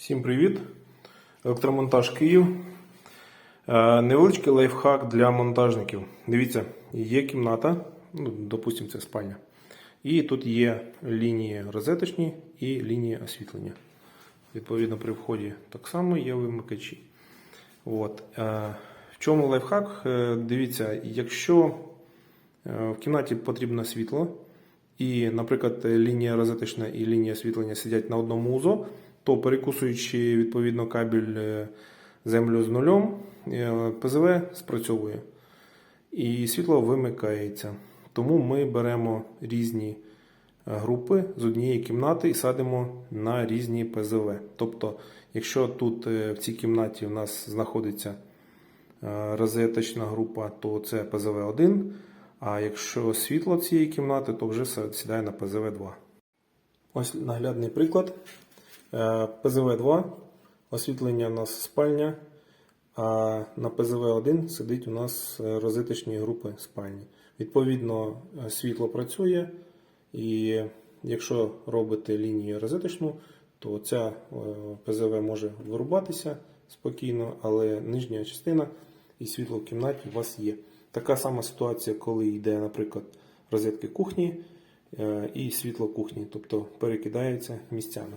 Всім привіт! Електромонтаж Київ. Е, Невеличкий лайфхак для монтажників. Дивіться, є кімната, ну, допустимо, це спальня. І тут є лінії розеточні і лінії освітлення. Відповідно, при вході так само є вимикачі. От. Е, В чому лайфхак? Е, Дивіться, якщо в кімнаті потрібно світло, і, наприклад, лінія розеточна і лінія освітлення сидять на одному УЗО, то перекусуючи відповідно кабель е, землю з нульом, е, ПЗВ спрацьовує і світло вимикається. Тому ми беремо різні е, групи з однієї кімнати і садимо на різні ПЗВ. Тобто, якщо тут в цій кімнаті у нас знаходиться розеточна група, то це ПЗВ-1. А якщо світло цієї кімнати, то вже сідає на ПЗВ-2. Ось наглядний приклад. Е, ПЗВ-2, освітлення у нас спальня, а на ПЗВ-1 сидить у нас е, розеточні групи спальні. Відповідно, е, світло працює, і якщо робите лінію розеточну, то ця ПЗВ може вирубатися спокійно, але нижня частина і світло в кімнаті у вас є. Така сама ситуація, коли йде, наприклад, розетки кухні і світло кухні, тобто перекидається місцями.